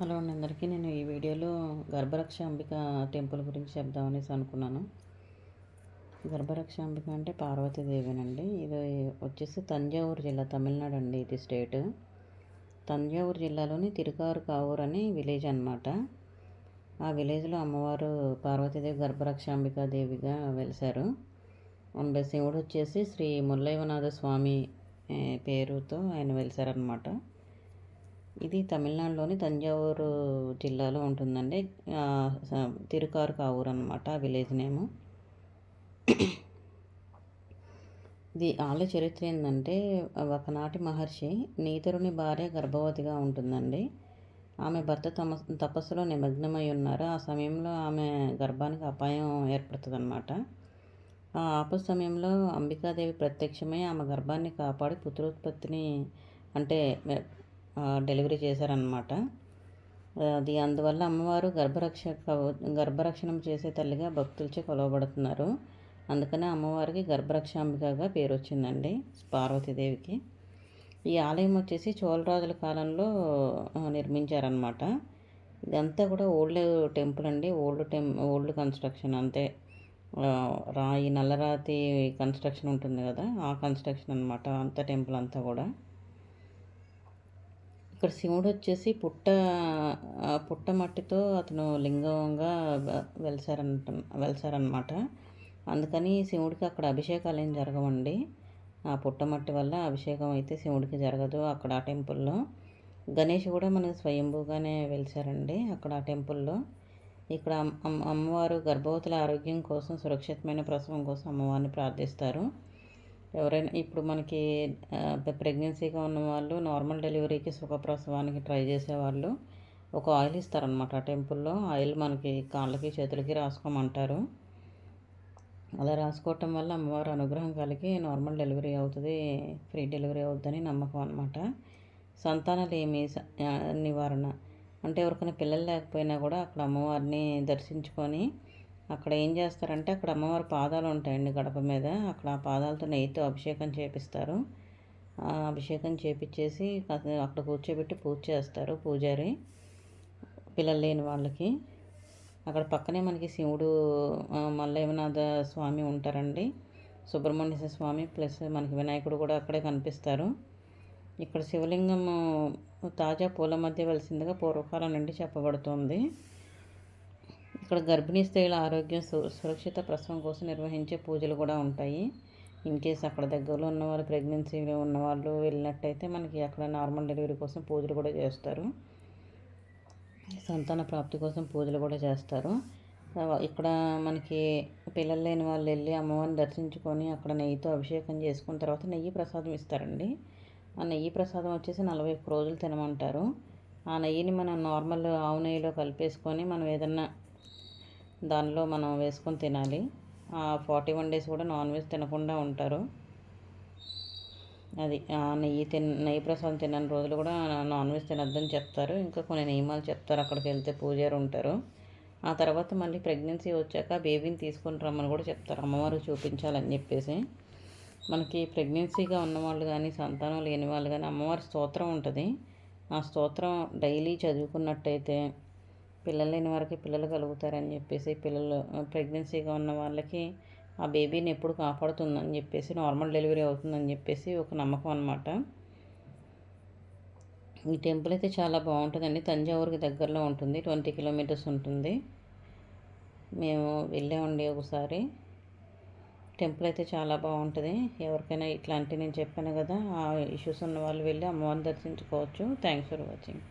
Hello అండి అందరికీ. నేను ఈ వీడియోలో గర్భరక్ష అంబిక టెంపుల్ గురించి చెప్దామనేసి అనుకున్నాను. గర్భరక్ష అంబిక అంటే పార్వతీదేవినండి. ఇది వచ్చేసి తంజావూరు జిల్లా తమిళనాడు అండి ఇది స్టేట్. తంజావూరు జిల్లాలోని తిరుకారు కావూరు అని విలేజ్ అనమాట ఆ విలేజ్లో అమ్మవారు పార్వతీదేవి గర్భరక్ష దేవిగా వెలిశారు. అండ్ శివుడు వచ్చేసి శ్రీ ముల్లైవనాథ స్వామి పేరుతో ఆయన వెలిశారనమాట ఇది తమిళనాడులోని తంజావూరు జిల్లాలో ఉంటుందండి. తిరుకారు కావూరు అనమాట విలేజ్ నేము. ఇది ఆలయ చరిత్ర ఏంటంటే ఒకనాటి మహర్షి నీతరుని భార్య గర్భవతిగా ఉంటుందండి. ఆమె భర్త తమ తపస్సులో నిమగ్నమై ఉన్నారు. ఆ సమయంలో ఆమె గర్భానికి అపాయం ఏర్పడుతుంది అనమాట ఆ ఆప సమయంలో అంబికాదేవి ప్రత్యక్షమై ఆమె గర్భాన్ని కాపాడి పుత్రోత్పత్తిని అంటే డెలివరీ చేశారనమాట అది అందువల్ల అమ్మవారు గర్భరక్ష గర్భరక్షణం చేసే తల్లిగా భక్తులచే కొలవబడుతున్నారు. అందుకనే అమ్మవారికి గర్భరక్షాంబికగా పేరు వచ్చిందండి పార్వతీదేవికి. ఈ ఆలయం వచ్చేసి చోళరాజుల కాలంలో నిర్మించారనమాట ఇదంతా కూడా ఓల్డ్ టెంపుల్ అండి. ఓల్డ్ టెం ఓల్డ్ కన్స్ట్రక్షన్ అంతే. రాయి నల్లరాతి కన్స్ట్రక్షన్ ఉంటుంది కదా ఆ కన్స్ట్రక్షన్ అనమాట అంత టెంపుల్ అంతా కూడా. ఇక్కడ శివుడు వచ్చేసి పుట్ట పుట్ట మట్టితో అతను లింగంగా వెలిసారంట వెలిసారనమాట. అందుకని శివుడికి అక్కడ అభిషేకాలు ఏం జరగవండి. ఆ పుట్టమట్టి వల్ల అభిషేకం అయితే శివుడికి జరగదు అక్కడ ఆ టెంపుల్లో. గణేష్ కూడా మనకు స్వయంభూగానే వెలిసారండి అక్కడ ఆ టెంపుల్లో. ఇక్కడ అమ్మవారు గర్భవతుల ఆరోగ్యం కోసం సురక్షితమైన ప్రసవం కోసం అమ్మవారిని ప్రార్థిస్తారు. ఎవరైనా ఇప్పుడు మనకి ప్రెగ్నెన్సీగా ఉన్న వాళ్ళు నార్మల్ డెలివరీకి సుఖప్రసవానికి ట్రై చేసేవాళ్ళు ఒక ఆయిల్ ఇస్తారనమాట ఆ టెంపుల్లో ఆయిల్ మనకి కాళ్ళకి చేతులకి రాసుకోమంటారు. అలా రాసుకోవటం వల్ల అమ్మవారు అనుగ్రహం కలిగి నార్మల్ డెలివరీ అవుతుంది ఫ్రీ డెలివరీ అవుతుందని నమ్మకం అనమాట సంతానలేమి నివారణ? అంటే ఎవరికైనా పిల్లలు లేకపోయినా కూడా అక్కడ అమ్మవారిని దర్శించుకొని అక్కడ ఏం చేస్తారంటే అక్కడ అమ్మవారి పాదాలు ఉంటాయండి గడప మీద. అక్కడ ఆ పాదాలతో నెయ్యితో అభిషేకం చేపిస్తారు. అభిషేకం చేపించేసి అక్కడ కూర్చోబెట్టి పూజ చేస్తారు పూజారి పిల్లలు లేని వాళ్ళకి. అక్కడ పక్కనే మనకి శివుడు మల్లయ్యనాథ స్వామి ఉంటారండి. సుబ్రహ్మణ్య స్వామి ప్లస్ మనకి వినాయకుడు కూడా అక్కడే కనిపిస్తారు. ఇక్కడ శివలింగం తాజా పూల మధ్య వెలిసిందిగా పూర్వకాలం నుండి చెప్పబడుతుంది. ఇక్కడ గర్భిణీ స్త్రీల ఆరోగ్యం సురక్షిత ప్రసవం కోసం నిర్వహించే పూజలు కూడా ఉంటాయి. ఇన్ కేస్ అక్కడ దగ్గరలో ఉన్నవాళ్ళు ప్రెగ్నెన్సీలో ఉన్నవాళ్ళు వెళ్ళినట్టయితే మనకి అక్కడ నార్మల్ డెలివరీ కోసం పూజలు కూడా చేస్తారు. సంతాన ప్రాప్తి కోసం పూజలు కూడా చేస్తారు. ఇక్కడ మనకి పిల్లలు లేని వాళ్ళు వెళ్ళి అమ్మవారిని దర్శించుకొని అక్కడ నెయ్యితో అభిషేకం చేసుకున్న తర్వాత నెయ్యి ప్రసాదం ఇస్తారండి. ఆ నెయ్యి ప్రసాదం వచ్చేసి నలభై ఒక్క రోజులు తినమంటారు. ఆ నెయ్యిని మనం నార్మల్ ఆవు నెయ్యిలో కలిపేసుకొని మనం ఏదన్నా దానిలో మనం వేసుకొని తినాలి. ఫార్టీ వన్ డేస్ కూడా నాన్ వెజ్ తినకుండా ఉంటారు. అది నెయ్యి తిన్ నెయ్యి ప్రసాదం తినని రోజులు కూడా నాన్ వెజ్ తినొద్దని చెప్తారు. ఇంకా కొన్ని నియమాలు చెప్తారు అక్కడికి వెళ్తే పూజారు ఉంటారు. ఆ తర్వాత మళ్ళీ ప్రెగ్నెన్సీ వచ్చాక బేబీని తీసుకొని రమ్మని కూడా చెప్తారు. అమ్మవారు చూపించాలని చెప్పేసి. మనకి ప్రెగ్నెన్సీగా ఉన్నవాళ్ళు కానీ సంతానం లేని వాళ్ళు కానీ అమ్మవారి స్తోత్రం ఉంటుంది. ఆ స్తోత్రం డైలీ చదువుకున్నట్టయితే పిల్లలు లేని వారికి పిల్లలు కలుగుతారని చెప్పేసి పిల్లలు ప్రెగ్నెన్సీగా ఉన్న వాళ్ళకి ఆ బేబీని ఎప్పుడు కాపాడుతుందని చెప్పేసి నార్మల్ డెలివరీ అవుతుందని చెప్పేసి ఒక నమ్మకం అనమాట ఈ టెంపుల్ అయితే చాలా బాగుంటుందండి. తంజావూరుకి దగ్గరలో ఉంటుంది. ట్వంటీ కిలోమీటర్స్ ఉంటుంది. మేము వెళ్ళామండి ఒకసారి. టెంపుల్ అయితే చాలా బాగుంటుంది. ఎవరికైనా ఇట్లాంటి నేను చెప్పాను కదా ఆ ఇష్యూస్ ఉన్న వాళ్ళు వెళ్ళి అమ్మవారిని దర్శించుకోవచ్చు. Thanks for watching